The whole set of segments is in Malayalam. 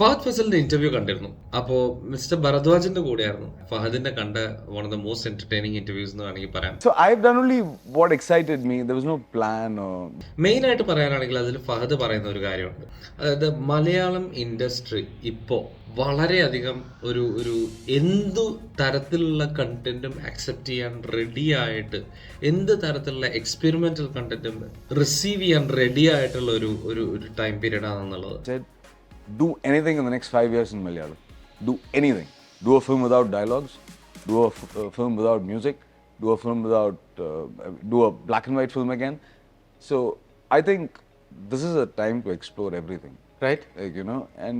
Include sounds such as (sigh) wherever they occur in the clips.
ഫഹദ് ഫസലിന്റെ ഇന്റർവ്യൂ കണ്ടിരുന്നു. അപ്പോ മിസ്റ്റർ ഭരദ്വാജിന്റെ കൂടെയായിരുന്നു. ഫഹദിന്റെ കണ്ട one of the most entertaining interviews എന്ന് വേണമെങ്കിൽ പറയാം. So I done only what excited me There was no plan main ആയിട്ട് പറയാനാണെങ്കിൽ അതിൽ ഫഹദ് പറയുന്ന ഒരു കാര്യമുണ്ട്. അതായത് മലയാളം ഇൻഡസ്ട്രി ഇപ്പോൾ വളരെയധികം ഒരു ഒരു എന്തു തരത്തിലുള്ള കണ്ടന്റും അക്സെപ്റ്റ് ചെയ്യാൻ റെഡി ആയിട്ട് എന്ത് തരത്തിലുള്ള എക്സ്പെരിമെന്റൽ കണ്ടന്റും റിസീവ് ചെയ്യാൻ റെഡി ആയിട്ടുള്ള ഒരു ഒരു ടൈം പീരീഡ് ആണെന്നുള്ളത്. Do anything in the next five years in Malayalam. Do anything. Do a film without dialogues. Do a, f- a film without music. Do a film without. Uh, do a black and white film again. So I think this is a time to explore everything. Right. Like, you know, and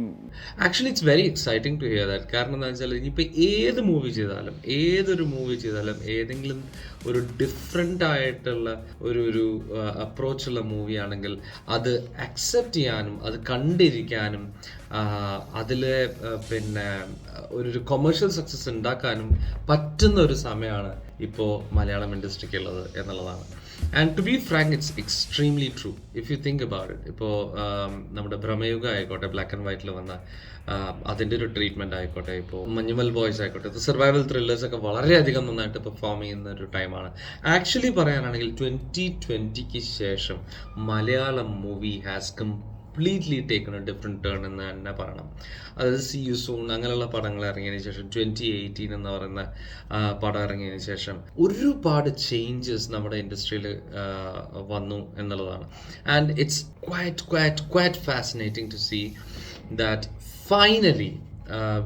actually it's very exciting to hear that കാരണം എന്താ വെച്ചാൽ ഇനിയിപ്പോൾ ഏത് മൂവി ചെയ്താലും ഏതൊരു മൂവി ചെയ്താലും ഏതെങ്കിലും ഒരു ഡിഫറെന്റ് ആയിട്ടുള്ള ഒരു ഒരു അപ്രോച്ചുള്ള മൂവി ആണെങ്കിൽ അത് അക്സെപ്റ്റ് ചെയ്യാനും അത് കണ്ടിരിക്കാനും അതിലെ പിന്നെ ഒരു ഒരു കൊമേഴ്ഷ്യൽ സക്സസ് ഉണ്ടാക്കാനും പറ്റുന്ന ഒരു സമയമാണ് ഇപ്പോൾ മലയാളം ഇൻഡസ്ട്രിക്ക് ഉള്ളത് എന്നുള്ളതാണ് and to be frank it's extremely true if you think about it ഇപ്പോൾ നമ്മുടെ ഭ്രമയുഗ ആയിക്കോട്ടെ ബ്ലാക്ക് ആൻഡ് വൈറ്റിൽ വന്ന ആം, അതിന്റെ ഒരു ട്രീറ്റ്മെന്റ് ആയിക്കോട്ടെ ഇപ്പോൾ മഞ്ഞുമൽ ബോയ്സ് ആയിക്കോട്ടെ സർവൈവൽ ത്രില്ലേഴ്സ് ഒക്കെ വളരെയധികം നന്നായിട്ട് പെർഫോം ചെയ്യുന്ന ഒരു ടൈമാണ് ആക്ച്വലി പറയാനാണെങ്കിൽ ട്വന്റി ട്വന്റിക്ക് ശേഷം Malayalam movie has completely taken a different turn എന്ന് തന്നെ പറയണം. അതായത് സി യു സൂൺ അങ്ങനെയുള്ള പടങ്ങൾ ഇറങ്ങിയതിന് ശേഷം ട്വന്റി എയ്റ്റീൻ എന്ന് പറയുന്ന പടം ഇറങ്ങിയതിന് ശേഷം ഒരുപാട് ചേഞ്ചസ് നമ്മുടെ ഇൻഡസ്ട്രിയിൽ വന്നു എന്നുള്ളതാണ്. And it's quite quite quite fascinating to see that finally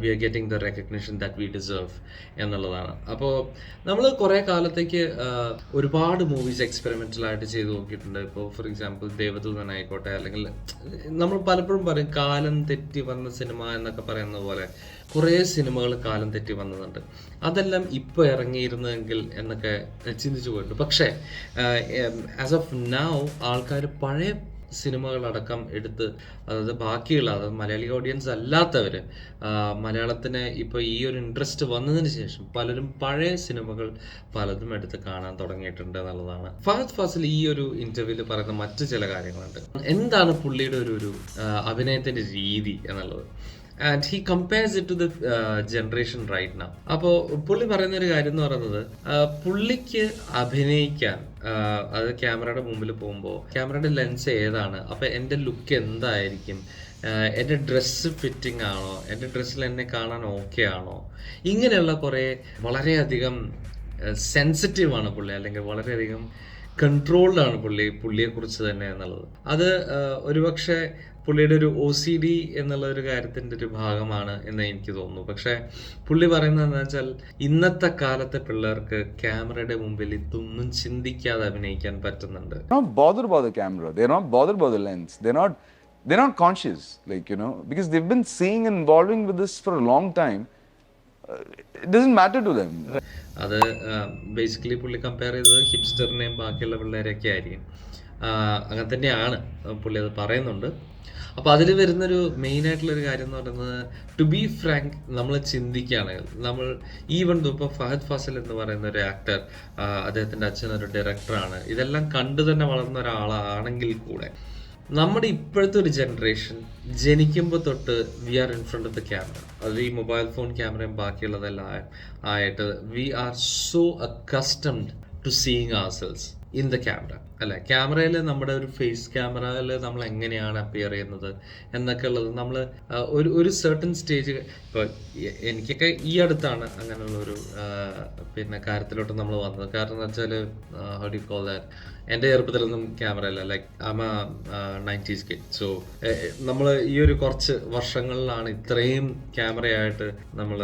we are getting the recognition that we deserve എന്നുള്ളതാണ്. അപ്പോൾ നമ്മൾ കുറേ കാലത്തേക്ക് ആഹ്, ഒരുപാട് മൂവീസ് എക്സ്പെരിമെന്റൽ ആയിട്ട് ചെയ്തു നോക്കിയിട്ടുണ്ട്. ഇപ്പോൾ ഫോർ എക്സാമ്പിൾ ദേവദൂതൻ ആയിക്കോട്ടെ അല്ലെങ്കിൽ നമ്മൾ പലപ്പോഴും പറയും കാലം തെറ്റി വന്ന സിനിമ എന്നൊക്കെ പറയുന്ന പോലെ കുറേ സിനിമകൾ കാലം തെറ്റി വന്നതുണ്ട്. അതെല്ലാം ഇപ്പോൾ ഇറങ്ങിയിരുന്നെങ്കിൽ എന്നൊക്കെ ചിന്തിച്ചു പോയിട്ടുണ്ട്. പക്ഷേ ആസ് ഓഫ് നൗ ആൾക്കാർ പഴയ സിനിമകളടക്കം എടുത്ത് അതായത് ബാക്കിയുള്ള അതായത് മലയാളി ഓഡിയൻസ് അല്ലാത്തവർ മലയാളത്തിന് ഇപ്പോൾ ഈ ഒരു ഇൻട്രസ്റ്റ് വന്നതിന് ശേഷം പലരും പഴയ സിനിമകൾ പലതും എടുത്ത് കാണാൻ തുടങ്ങിയിട്ടുണ്ട് എന്നുള്ളതാണ്. ഫഹദ് ഫാസിൽ ഈ ഒരു ഇന്റർവ്യൂവിൽ പറയുന്ന മറ്റു ചില കാര്യങ്ങളുണ്ട്. എന്താണ് പുള്ളിയുടെ ഒരു ഒരു അഭിനയത്തിന്റെ രീതി എന്നുള്ളത്? And he compares it to the generation right now അപ്പോൾ പുള്ളി പറയുന്ന ഒരു കാര്യം എന്ന് പറയുന്നത് പുള്ളിക്ക് അഭിനയിക്കാൻ അത് ക്യാമറയുടെ മുമ്പിൽ പോകുമ്പോൾ ക്യാമറയുടെ ലെൻസ് ഏതാണ്? അപ്പോൾ എന്റെ ലുക്ക് എന്തായിരിക്കും? എന്റെ ഡ്രസ്സ് ഫിറ്റിംഗ് ആണോ? എന്റെ ഡ്രസ്സിൽ എന്നെ കാണാൻ ഓക്കെ ആണോ? ഇങ്ങനെയുള്ള കുറേ വളരെയധികം സെൻസിറ്റീവ് ആണ് പുള്ളി. അല്ലെങ്കിൽ വളരെയധികം കൺട്രോൾഡ് ആണ് പുള്ളി പുള്ളിയെക്കുറിച്ച് തന്നെ എന്നുള്ളത്. അത് ഒരുപക്ഷെ പുള്ളിയുടെ ഒരു ഒ സി ഡി എന്നുള്ള ഒരു കാര്യത്തിന്റെ ഒരു ഭാഗമാണ് എന്ന് എനിക്ക് തോന്നുന്നു. പക്ഷെ പുള്ളി പറയുന്നത് പറയുന്നതെന്ന് വെച്ചാൽ ഇന്നത്തെ കാലത്തെ പിള്ളേർക്ക് ക്യാമറയുടെ മുമ്പിൽ ഇതൊന്നും ചിന്തിക്കാതെ അഭിനയിക്കാൻ പറ്റുന്നുണ്ട്. They're not conscious, like you know, because they've been seeing and involving with this for a long time. Uh, it doesn't matter to them. അത് uh, ബേസിക്കലി പുള്ളി കമ്പയർ ചെയ്തത് ഹിപ്സ്റ്ററിനെയും ബാക്കിയുള്ള പിള്ളേരെയൊക്കെ ആയിരിക്കും. അങ്ങനെ തന്നെയാണ്. പുള്ളി അത് പറയുന്നുണ്ട്. അപ്പോൾ അതിൽ വരുന്നൊരു മെയിൻ ആയിട്ടുള്ള ഒരു കാര്യം എന്ന് പറയുന്നത് ടു ബി ഫ്രാങ്ക് നമ്മൾ ചിന്തിക്കുകയാണെങ്കിൽ നമ്മൾ ഈവൻ ഇപ്പോൾ ഫഹദ് ഫാസിൽ എന്ന് പറയുന്ന ഒരു ആക്ടർ അദ്ദേഹത്തിന്റെ അച്ഛൻ ഒരു ഡയറക്ടറാണ് ഇതെല്ലാം കണ്ടു തന്നെ വളർന്ന ഒരാളാണെങ്കിൽ കൂടെ നമ്മുടെ ഇപ്പോഴത്തെ ഒരു ജനറേഷൻ ജനിക്കുമ്പോൾ തൊട്ട് we are in front of the camera അത് ഈ മൊബൈൽ ഫോൺ ക്യാമറയും ബാക്കിയുള്ളതെല്ലാം ആയിട്ട് we are so accustomed to seeing ourselves in the camera അല്ല? ക്യാമറയിൽ നമ്മുടെ ഒരു ഫേസ് ക്യാമറയിൽ നമ്മൾ എങ്ങനെയാണ് അപ്പിയർ ചെയ്യുന്നത് എന്നൊക്കെ ഉള്ളത് നമ്മൾ ഒരു ഒരു സെർട്ടൺ സ്റ്റേജ് ഇപ്പോൾ എനിക്കൊക്കെ ഈ അടുത്താണ് അങ്ങനെയുള്ള ഒരു ആ, പിന്നെ കാര്യത്തിലോട്ട് നമ്മൾ വന്നത്. കാരണം എന്ന് വെച്ചാൽ ഹൗ ഡു കോൾ ദാറ്റ് എന്റെ ചെറുപ്പത്തിലൊന്നും ക്യാമറ അല്ല like I'm a nineties kid so നമ്മൾ ഈ ഒരു കുറച്ച് വർഷങ്ങളിലാണ് ഇത്രയും ക്യാമറയായിട്ട് നമ്മൾ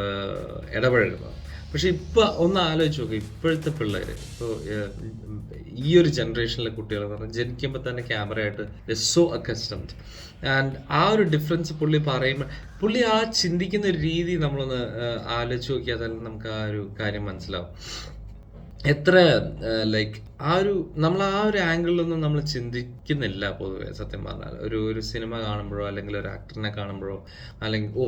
ഇടപഴകുന്നത്. പക്ഷെ ഇപ്പൊ ഒന്ന് ആലോചിച്ച് നോക്കുക ഇപ്പോഴത്തെ പിള്ളേര് ഇപ്പോൾ ഈ ഒരു ജനറേഷനിലെ കുട്ടികൾ എന്ന് പറഞ്ഞാൽ ജനിക്കുമ്പോൾ തന്നെ ക്യാമറയായിട്ട് സോ അക്കസ്റ്റംഡ് ആൻഡ് ആ ഒരു ഡിഫറൻസ് പുള്ളി പറയുമ്പോൾ പുള്ളി ആ ചിന്തിക്കുന്ന ഒരു രീതി നമ്മളൊന്ന് ആലോചിച്ച് നോക്കിയാൽ തന്നെ നമുക്ക് ആ ഒരു കാര്യം മനസ്സിലാവും. എത്ര ലൈക്ക് ആ ഒരു നമ്മൾ ആ ഒരു ആംഗിളിലൊന്നും നമ്മൾ ചിന്തിക്കുന്നില്ല പൊതുവെ സത്യം പറഞ്ഞാൽ ഒരു ഒരു സിനിമ കാണുമ്പോഴോ അല്ലെങ്കിൽ ഒരു ആക്ടറിനെ കാണുമ്പോഴോ അല്ലെങ്കിൽ ഓ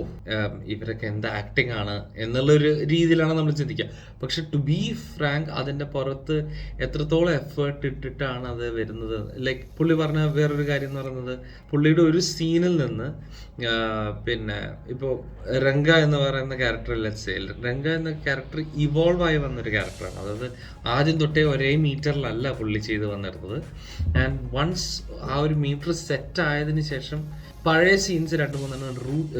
ഇവരൊക്കെ എന്താ ആക്ടിങ് ആണ് എന്നുള്ള ഒരു രീതിയിലാണ് നമ്മൾ ചിന്തിക്കുക പക്ഷെ ടു ബി ഫ്രാങ്ക് അതിന്റെ പുറത്ത് എത്രത്തോളം എഫേർട്ട് ഇട്ടിട്ടാണ് അത് വരുന്നത്? ലൈക്ക് പുള്ളി പറഞ്ഞ വേറൊരു കാര്യം എന്ന് പറയുന്നത് പുള്ളിയുടെ ഒരു സീനിൽ നിന്ന് പിന്നെ ഇപ്പോൾ രംഗ എന്ന് പറയുന്ന ക്യാരക്ടർ ലെറ്റ്സ് രംഗ എന്ന ക്യാരക്ടർ ഇവോൾവ് ആയി വന്നൊരു ക്യാരക്ടറാണ് അതായത് ആദ്യം തൊട്ടേ ഒരേ മീറ്ററിലല്ല പുള്ളി ചെയ്ത് വന്നിരുന്നത്. ആൻഡ് വൺസ് ആ ഒരു മീറ്റർ സെറ്റ് ആയതിന് ശേഷം പഴയ സീൻസ് രണ്ട് മൂന്നെണ്ണം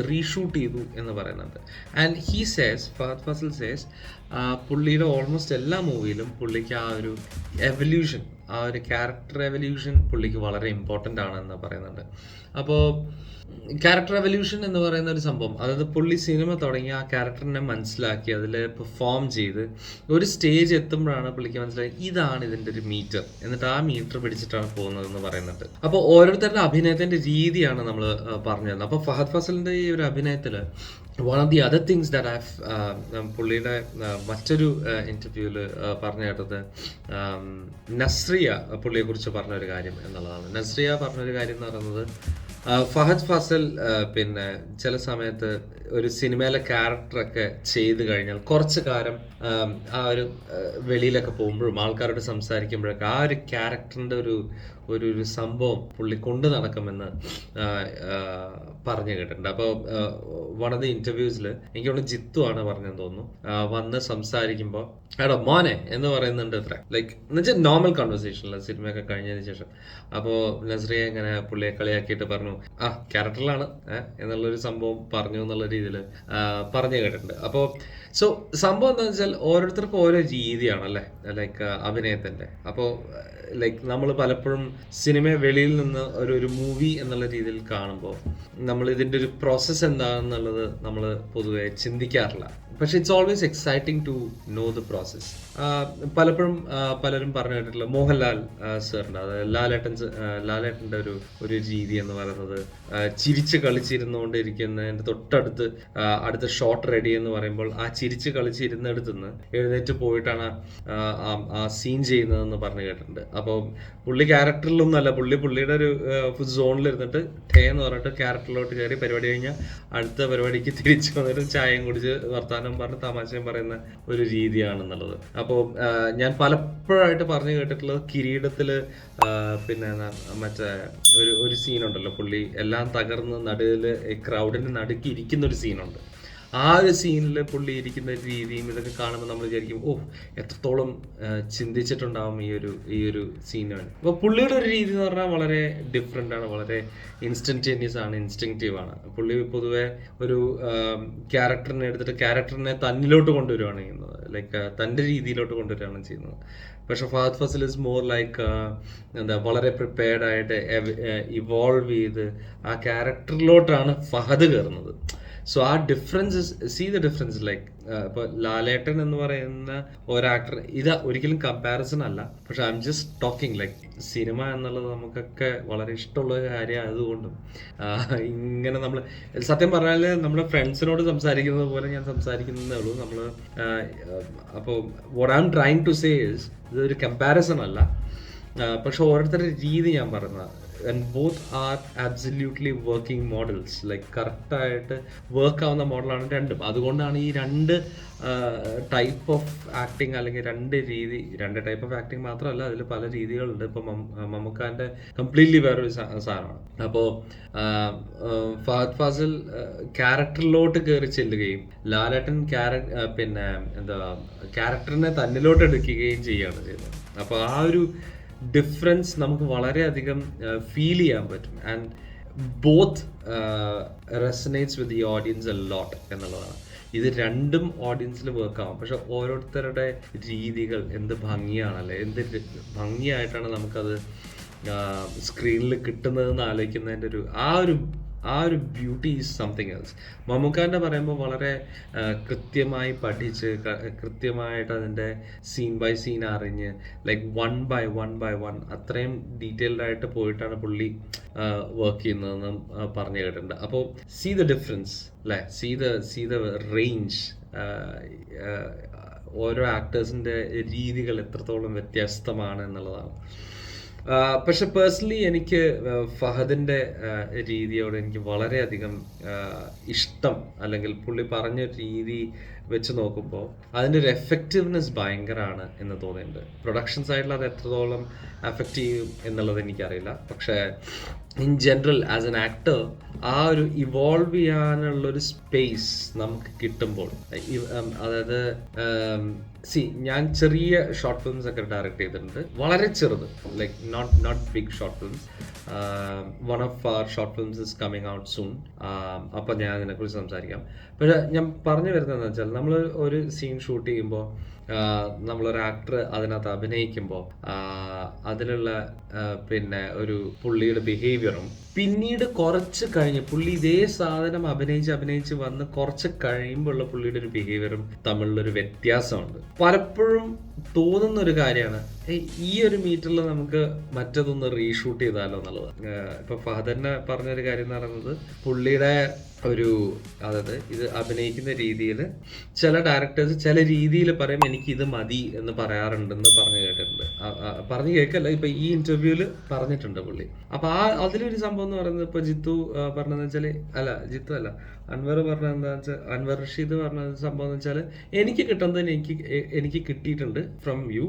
റീഷൂട്ട് ചെയ്തു എന്ന് പറയുന്നത് and he says Fahadh Faasil says പുള്ളിയുടെ ഓൾമോസ്റ്റ് എല്ലാ മൂവിയിലും പുള്ളിക്ക് ആ ഒരു എവല്യൂഷൻ ആ ഒരു ക്യാരക്ടർ എവല്യൂഷൻ പുള്ളിക്ക് വളരെ ഇമ്പോർട്ടന്റ് ആണെന്ന് പറയുന്നുണ്ട്. അപ്പോൾ ക്യാരക്ടർ എവല്യൂഷൻ എന്ന് പറയുന്ന ഒരു സംഭവം അതായത് പുള്ളി സിനിമ തുടങ്ങി ആ ക്യാരക്ടറിനെ മനസ്സിലാക്കി അതിൽ പെർഫോം ചെയ്ത് ഒരു സ്റ്റേജ് എത്തുമ്പോഴാണ് പുള്ളിക്ക് മനസ്സിലായി ഇതാണ് ഇതിന്റെ ഒരു മീറ്റർ എന്നിട്ട് ആ മീറ്റർ പിടിച്ചിട്ടാണ് പോകുന്നതെന്ന് പറയുന്നുണ്ട്. അപ്പോൾ ഓരോരുത്തരുടെ അഭിനയത്തിന്റെ രീതിയാണ് നമ്മൾ പറഞ്ഞു തരുന്നത്. അപ്പോൾ ഫഹദ് ഫസലിന്റെ ഈ ഒരു അഭിനയത്തിൽ one of the other things that I പുള്ളിയുടെ uh, മറ്റൊരു ഇന്റർവ്യൂവിൽ പറഞ്ഞു കേട്ടത് um, നസ്രിയ പുള്ളിയെ കുറിച്ച് പറഞ്ഞൊരു കാര്യം എന്നുള്ളതാണ്. നസ്രിയ പറഞ്ഞൊരു കാര്യം എന്ന് പറയുന്നത് ആ, ഫഹദ് ഫസൽ പിന്നെ ചില സമയത്ത് ഒരു സിനിമയിലെ ക്യാരക്ടറൊക്കെ ചെയ്ത് കഴിഞ്ഞാൽ കുറച്ച് കാലം ആം, ആ ഒരു വെളിയിലൊക്കെ പോകുമ്പോഴും ആൾക്കാരോട് സംസാരിക്കുമ്പോഴൊക്കെ ആ ഒരു ക്യാരക്ടറിന്റെ ഒരു ഒരു ഒരു സംഭവം പുള്ളി കൊണ്ടു നടക്കുമെന്ന് പറഞ്ഞു കേട്ടിട്ടുണ്ട്. അപ്പോൾ വൺ ഓഫ് ദി ഇന്റർവ്യൂസിൽ എനിക്ക് തോന്നുന്നു ജിത്തു ആണ് പറഞ്ഞെന്ന് തോന്നുന്നു. വന്ന് സംസാരിക്കുമ്പോൾ എടോ മോനെ എന്ന് പറയുന്നുണ്ട് അത്ര. ലൈക്ക് എന്നുവെച്ചാൽ നോർമൽ കോൺവെർസേഷനിൽ സിനിമയൊക്കെ കഴിഞ്ഞതിന് ശേഷം. അപ്പോൾ നസ്രിയ ഇങ്ങനെ പുള്ളിയെ കളിയാക്കിയിട്ട് പറഞ്ഞു ആ ക്യാരക്ടറിലാണ് എന്നുള്ളൊരു സംഭവം പറഞ്ഞു എന്നുള്ള രീതിയിൽ പറഞ്ഞു കേട്ടിട്ടുണ്ട്. അപ്പോൾ സോ സംഭവം എന്താണെന്ന് വെച്ചാൽ ഓരോരുത്തർക്കും ഓരോ രീതിയാണല്ലേ ലൈക്ക് അഭിനയത്തിന്റെ. അപ്പോൾ ലൈക്ക് നമ്മൾ പലപ്പോഴും സിനിമയെ വെളിയിൽ നിന്ന് ഒരു ഒരു മൂവി എന്നുള്ള രീതിയിൽ കാണുമ്പോൾ നമ്മൾ ഇതിന്റെ ഒരു പ്രോസസ്സ് എന്താണെന്നുള്ളത് നമ്മൾ പൊതുവെ ചിന്തിക്കാറില്ല. പക്ഷെ it's always exciting to know the process പലപ്പോഴും പലരും പറഞ്ഞു കേട്ടിട്ടുള്ള മോഹൻലാൽ സാറിന്റെ അതായത് ലാലേട്ടൻ ലാലേട്ടന്റെ ഒരു ഒരു രീതി എന്ന് പറയുന്നത് ചിരിച്ച് കളിച്ചിരുന്നുകൊണ്ടിരിക്കുന്നതിന്റെ തൊട്ടടുത്ത് അടുത്ത ഷോട്ട് റെഡി എന്ന് പറയുമ്പോൾ ആ ചിരിച്ച് കളിച്ചിരുന്നിടത്ത് നിന്ന് എഴുന്നേറ്റ് പോയിട്ടാണ് ആ, സീൻ ചെയ്യുന്നതെന്ന് പറഞ്ഞു കേട്ടിട്ടുണ്ട്. അപ്പോൾ പുള്ളി ക്യാരക്ടറിലൊന്നും അല്ല പുള്ളി പുള്ളിയുടെ ഒരു ഫുഡ് സോണിൽ ഇരുന്നിട്ട് ടേ എന്ന് പറഞ്ഞിട്ട് ക്യാരക്ടറിലോട്ട് കയറി പരിപാടി കഴിഞ്ഞാൽ അടുത്ത പരിപാടിക്ക് തിരിച്ചു വന്നിട്ട് ചായയും കുടിച്ച് വർത്താനം പറഞ്ഞ് തമാശയും പറയുന്ന ഒരു രീതിയാണെന്നുള്ളത്. അപ്പോൾ ഞാൻ പലപ്പോഴായിട്ട് പറഞ്ഞു കേട്ടിട്ടുള്ളത് കിരീടത്തിൽ പിന്നെ മറ്റേ ഒരു ഒരു സീനുണ്ടല്ലോ പുള്ളി എല്ലാം തകർന്ന് നടുവിൽ ക്രൗഡിന് നടുക്കി ഇരിക്കുന്ന ഒരു സീനുണ്ട് ആ ഒരു സീനിൽ പുള്ളി ഇരിക്കുന്ന രീതിയും ഇതൊക്കെ കാണുമ്പോൾ നമ്മൾ വിചാരിക്കും ഓ എത്രത്തോളം ചിന്തിച്ചിട്ടുണ്ടാവും ഈ ഒരു ഈ ഒരു സീനാണ് അപ്പോൾ പുള്ളിയുടെ ഒരു രീതി എന്ന് പറഞ്ഞാൽ വളരെ ഡിഫറെന്റ് ആണ് വളരെ ഇൻസ്റ്റന്റേനിയസ് ആണ് ഇൻസ്റ്റിങ്റ്റീവ് ആണ്. പുള്ളി പൊതുവെ ഒരു ക്യാരക്ടറിനെ എടുത്തിട്ട് ക്യാരക്ടറിനെ തന്നിലോട്ട് കൊണ്ടുവരികയാണ് ചെയ്യുന്നത്. ലൈക്ക് തന്റെ രീതിയിലോട്ട് കൊണ്ടുവരികയാണ് ചെയ്യുന്നത്. പക്ഷെ Fahadh Faasil is more like എന്താ വളരെ പ്രിപ്പയർഡ് ആയിട്ട് ഇവോൾവ് ചെയ്ത് ആ ക്യാരക്ടറിലോട്ടാണ് ഫഹദ് കയറുന്നത് സോ ആ difference see the difference like ഇപ്പോൾ ലാലേട്ടൻ എന്ന് പറയുന്ന ഒരാക്ടർ ഇത് ഒരിക്കലും കമ്പാരിസൺ അല്ല. പക്ഷെ I'm just talking like cinema എന്നുള്ളത് നമുക്കൊക്കെ വളരെ ഇഷ്ടമുള്ള ഒരു കാര്യം ആയതുകൊണ്ടും ഇങ്ങനെ നമ്മൾ സത്യം പറഞ്ഞാൽ നമ്മുടെ ഫ്രണ്ട്സിനോട് സംസാരിക്കുന്നത് പോലെ ഞാൻ സംസാരിക്കുന്നതേ ഉള്ളൂ. നമ്മൾ അപ്പോൾ what I'm trying to say ഇതൊരു കമ്പാരിസൺ അല്ല. പക്ഷെ ഓരോരുത്തരുടെ രീതി ഞാൻ പറഞ്ഞ and both are absolutely working models like കറക്റ്റായിട്ട് വർക്ക് ആവുന്ന മോഡലാണ് രണ്ടും. അതുകൊണ്ടാണ് ഈ രണ്ട് ടൈപ്പ് ഓഫ് ആക്ടിങ് അല്ലെങ്കിൽ രണ്ട് രീതി രണ്ട് ടൈപ്പ് ഓഫ് ആക്ടിങ് മാത്രമല്ല അതിൽ പല രീതികളുണ്ട്. ഇപ്പം മമ്മൂക്കാന്റെ കംപ്ലീറ്റ്ലി വേറൊരു സാധനമാണ്. അപ്പോൾ ഫഹദ് ഫാസിൽ ക്യാരക്ടറിലോട്ട് കയറി ചെല്ലുകയും ലാലേട്ടൻ ക്യാര പിന്നെ എന്താ ക്യാരക്ടറിനെ തന്നിലോട്ട് എടുക്കുകയും ചെയ്യുകയാണ് ചെയ്യുന്നത്. അപ്പോൾ ആ ഒരു ഡിഫറൻസ് നമുക്ക് വളരെയധികം ഫീൽ ചെയ്യാൻ പറ്റും. And both resonates with the audience a lot എന്നുള്ളതാണ്. ഇത് രണ്ടും ഓഡിയൻസിൽ വർക്ക് ആവും. പക്ഷെ ഓരോരുത്തരുടെ രീതികൾ എന്ത് ഭംഗിയാണല്ലേ എന്ത് ഭംഗിയായിട്ടാണ് നമുക്കത് സ്ക്രീനിൽ കിട്ടുന്നതെന്ന് ആലോചിക്കുന്നതിന്റെ ഒരു ആ ഒരു ആ ഒരു ബ്യൂട്ടി ഈസ് സംതിങ് എൽസ് മമ്മൂക്കാന്റെ പറയുമ്പോൾ വളരെ കൃത്യമായി പഠിച്ച് കൃത്യമായിട്ട് അതിന്റെ സീൻ ബൈ സീൻ അറിഞ്ഞ് like one by one by one അത്രയും ഡീറ്റെയിൽഡ് ആയിട്ട് പോയിട്ടാണ് പുള്ളി വർക്ക് ചെയ്യുന്നതെന്ന് പറഞ്ഞു കേട്ടിട്ടുണ്ട്. അപ്പോൾ സീ ദ ഡിഫറൻസ് അല്ലേ? See the see the range ഓരോ ആക്ടേഴ്സിന്റെ രീതികൾ എത്രത്തോളം വ്യത്യസ്തമാണ് എന്നുള്ളതാണ്. പക്ഷെ പേഴ്സണലി എനിക്ക് ഫഹദിന്റെ രീതിയോട് എനിക്ക് വളരെയധികം ഇഷ്ടം അല്ലെങ്കിൽ പുള്ളി പറഞ്ഞ രീതി വെച്ച് നോക്കുമ്പോൾ അതിന്റെ ഒരു എഫക്റ്റീവ്നെസ് ഭയങ്കരമാണ് എന്ന് തോന്നിയിട്ടുണ്ട്. പ്രൊഡക്ഷൻ സൈഡിൽ അത് എത്രത്തോളം എഫക്റ്റ് ചെയ്യും എന്നുള്ളത് എനിക്കറിയില്ല. പക്ഷേ in general as an actor ആ ഒരു ഇവോൾവ് ചെയ്യാനുള്ള ഒരു സ്പേസ് നമുക്ക് കിട്ടുമ്പോൾ അതായത് സി ഞാൻ ചെറിയ ഷോർട്ട് ഫിലിംസ് ഒക്കെ ഡയറക്റ്റ് ചെയ്തിട്ടുണ്ട്. വളരെ ചെറുത്. Like not not big short films one of our short films is coming out soon അപ്പം ഞാൻ അതിനെക്കുറിച്ച് സംസാരിക്കാം. പക്ഷേ ഞാൻ പറഞ്ഞു വരുന്നതെന്ന് വെച്ചാൽ നമ്മൾ ഒരു സീൻ ഷൂട്ട് ചെയ്യുമ്പോൾ നമ്മളൊരു ആക്ടർ അതിനകത്ത് അഭിനയിക്കുമ്പോൾ അതിലുള്ള പിന്നെ ഒരു പുള്ളിയുടെ ബിഹേവിയറും പിന്നീട് കുറച്ച് കഴിഞ്ഞ് പുള്ളി ഇതേ സാധനം അഭിനയിച്ച് അഭിനയിച്ച് വന്ന് കുറച്ച് കഴിയുമ്പോഴുള്ള പുള്ളിയുടെ ഒരു ബിഹേവിയറും തമ്മിലുള്ളൊരു വ്യത്യാസമുണ്ട്. പലപ്പോഴും തോന്നുന്ന ഒരു കാര്യമാണ് ഈ ഒരു മീറ്ററിൽ നമുക്ക് മറ്റതൊന്ന് റീഷൂട്ട് ചെയ്താലോ എന്നുള്ളത്. ഇപ്പൊ ഫഹദന്നെ പറഞ്ഞൊരു കാര്യം എന്ന് പറയുന്നത് പുള്ളിയുടെ ഒരു അതായത് ഇത് അഭിനയിക്കുന്ന രീതിയിൽ ചില ഡയറക്ടേഴ്സ് ചില രീതിയിൽ പറയും എനിക്ക് ഇത് മതി എന്ന് പറയാറുണ്ടെന്ന് പറഞ്ഞു കേട്ടിട്ടുണ്ട്. പറഞ്ഞു കേൾക്കല്ല ഇപ്പൊ ഈ ഇന്റർവ്യൂൽ പറഞ്ഞിട്ടുണ്ട് പുള്ളി. അപ്പൊ ആ അതിലൊരു സംഭവം എന്ന് പറയുന്നത് ഇപ്പൊ ജിത്തു പറഞ്ഞതെന്ന് വെച്ചാൽ അല്ല ജിത്തു അല്ല അൻവർ പറഞ്ഞ എന്താ വെച്ചാൽ അൻവർ റഷീദ് പറഞ്ഞ സംഭവം എന്ന് വെച്ചാൽ എനിക്ക് കിട്ടുന്നത് എനിക്ക് എനിക്ക് കിട്ടിയിട്ടുണ്ട് ഫ്രം യു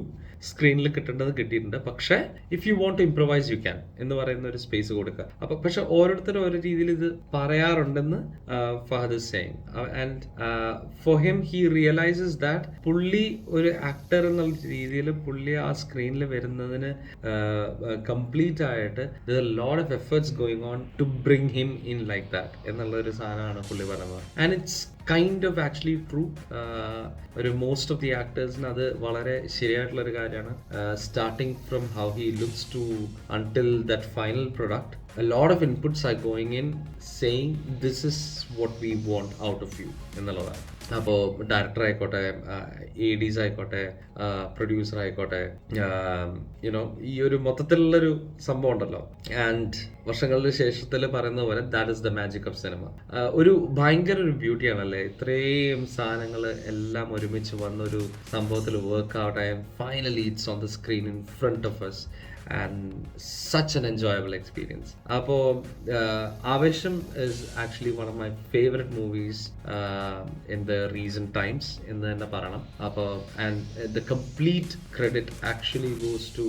സ്ക്രീനിൽ കിട്ടേണ്ടത് കിട്ടിയിട്ടുണ്ട്. പക്ഷേ if you want to improvise you can എന്ന് പറയുന്ന ഒരു സ്പേസ് കൊടുക്കുക. അപ്പൊ പക്ഷെ ഓരോരുത്തരും ഓരോ രീതിയിൽ ഇത് പറയാറുണ്ടെന്ന് Fahadh saying and for him he realises that പുള്ളി ഒരു ആക്ടർ എന്നുള്ള രീതിയിൽ പുള്ളി ആ സ്ക്രീനിൽ വരുന്നതിന് കംപ്ലീറ്റ് ആയിട്ട് lot of efforts going on to bring him in like that എന്നുള്ള ഒരു സാധനമാണ് പുള്ളി പറയുന്നത് and it's kind of actually true ഒരു മോസ്റ്റ് ഓഫ് ദി ആക്ടേഴ്സിന് അത് വളരെ ശരിയായിട്ടുള്ള ഒരു കാര്യമാണ് starting from how he looks to until that final product a lot of inputs are going in saying this is what we want out of you എന്നുള്ളതാണ്. അപ്പോൾ ഡയറക്ടർ ആയിക്കോട്ടെ എ ഡീസ് ആയിക്കോട്ടെ പ്രൊഡ്യൂസർ ആയിക്കോട്ടെ യുനോ ഈ ഒരു മൊത്തത്തിലുള്ളൊരു സംഭവം ഉണ്ടല്ലോ. ആൻഡ് വർഷങ്ങളുടെ ശേഷത്തിൽ പറയുന്ന പോലെ that is the magic of cinema ഒരു ഭയങ്കര ഒരു ബ്യൂട്ടിയാണല്ലേ ഇത്രയും സാധനങ്ങൾ എല്ലാം ഒരുമിച്ച് വന്നൊരു സംഭവത്തിൽ വർക്ക് ഔട്ട് ആയ finally it's on the screen in front of us. And such an enjoyable experience. അപ്പോൾ ആവേശം is actually one of my favorite movies uh, in the recent times എന്ന് തന്നെ പറയണം. അപ്പോൾ and the complete credit actually goes to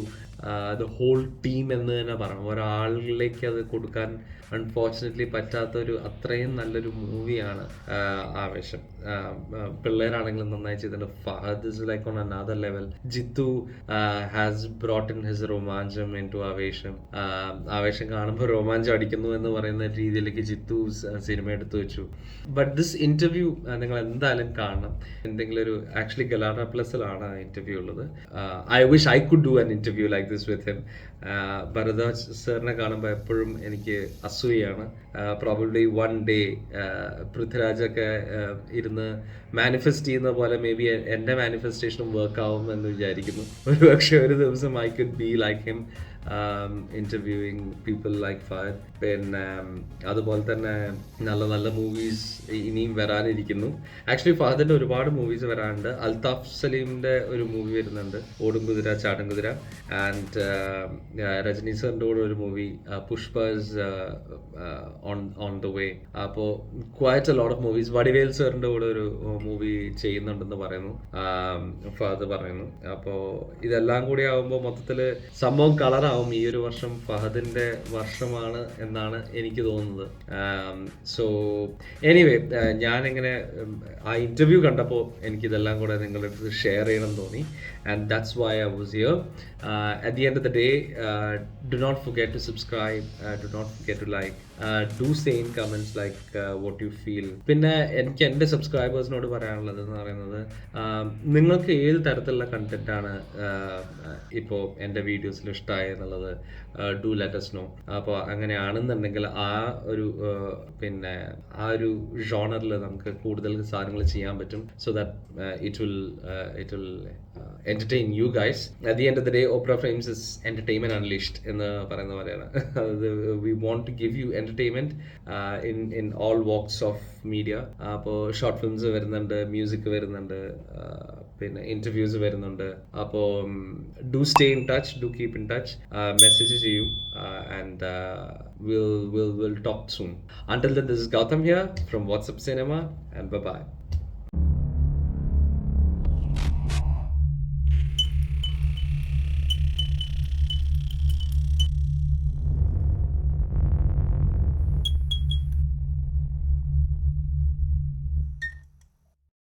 the whole team എന്ന് തന്നെ പറയണം. ഒരാളിലേക്ക് അത് കൊടുക്കാൻ അൺഫോർച്ചുനേറ്റ്ലി പറ്റാത്ത ഒരു അത്രയും നല്ലൊരു മൂവിയാണ് ആവേശം. പിള്ളേരാണെങ്കിലും നന്നായി ചെയ്തിട്ടുണ്ട്. Fahadh is like on another level Jithu has brought in his Romancham into Aavesham Aavesham കാണുമ്പോൾ രോമാഞ്ചം അടിക്കുന്നു എന്ന് പറയുന്ന രീതിയിലേക്ക് ജിത്തു സിനിമ എടുത്തു വെച്ചു. ബട്ട് ദിസ് ഇന്റർവ്യൂ നിങ്ങൾ എന്തായാലും കാണണം. എന്തെങ്കിലും ഒരു ആക്ച്വലി ഗലാഡ പ്ലസിലാണ് ഇന്റർവ്യൂ ഉള്ളത്. I wish I could do an interview like this with him Bharadwaj സാറിനെ കാണുമ്പോൾ എപ്പോഴും എനിക്ക് അസൂയാണ് പ്രോബ്ലി വൺ ഡേ പൃഥ്വിരാജൊക്കെ ആഹ് ഇരുന്ന് മാനിഫെസ്റ്റ് ചെയ്യുന്ന പോലെ മേ ബി എന്റെ മാനിഫെസ്റ്റേഷനും വർക്ക് ആവും എന്ന് വിചാരിക്കുന്നു. ഒരു പക്ഷേ ഒരു ദിവസം I could be like him interviewing people like fire പിന്നെ അതുപോലെ തന്നെ നല്ല നല്ല മൂവീസ് ഇനിയും വരാനിരിക്കുന്നു. ആക്ച്വലി ഫഹദിന്റെ ഒരുപാട് മൂവീസ് വരാനുണ്ട്. അൽതാഫ് സലീമിന്റെ ഒരു മൂവി വരുന്നുണ്ട്. ഓടും കുതിര ചാടും കുതിര. ആൻഡ് രജനി സാറിന്റെ കൂടെ ഒരു movie പുഷ്പസ് on on the way അപ്പോൾ quite a lot of movies Vadivel സാറിന്റെ കൂടെ ഒരു മൂവി ചെയ്യുന്നുണ്ടെന്ന് പറയുന്നു. ഫഹദ് പറയുന്നു. അപ്പോൾ ഇതെല്ലാം കൂടി ആവുമ്പോൾ മൊത്തത്തിൽ സംഭവം കളറാവും ഈ ഒരു വർഷം ഫഹദിന്റെ വർഷമാണ് എന്നാണ് എനിക്ക് തോന്നുന്നത്. സോ എനിവേ ഞാൻ ഇങ്ങനെ ആ ഇന്റർവ്യൂ കണ്ടപ്പോൾ എനിക്കിതെല്ലാം കൂടെ നിങ്ങളുടെ അടുത്ത് ഷെയർ ചെയ്യണം തോന്നി. And that's why I was here at the end of the day do not forget to subscribe do not forget to like do same comments like what you feel പിന്നെ എനിക്ക് എന്റെ സബ്സ്ക്രൈബേഴ്സിനോട് പറയാനുള്ളത് എന്ന് പറയുന്നത് നിങ്ങൾക്ക് ഏത് തരത്തിലുള്ള കണ്ടന്റാണ് ഇപ്പോൾ എന്റെ വീഡിയോസിൽ ഇഷ്ടമായി എന്നുള്ളത് ഡു ലെറ്റസ് നോ അപ്പോൾ അങ്ങനെയാണെന്നുണ്ടെങ്കിൽ ആ ഒരു പിന്നെ ആ ഒരു ജോണറിൽ നമുക്ക് കൂടുതൽ സാധനങ്ങൾ ചെയ്യാൻ പറ്റും. So that it will it will entertain you guys end of the day, Oprah Frames is entertainment unleashed എന്ന് പറയുന്ന പോലെയാണ്. (laughs) അത് we want to give you entertainment in in all walks of media. അപ്പോൾ ഷോർട്ട് ഫിലിംസ് വരുന്നുണ്ട് മ്യൂസിക് വരുന്നുണ്ട് uh, പിന്നെ ഇന്റർവ്യൂസ് വരുന്നുണ്ട്. അപ്പോൾ do stay in touch do keep in touch message ചെയ്യൂ. And will will will talk soon until then this is Gautham here from Whatsup cinema and bye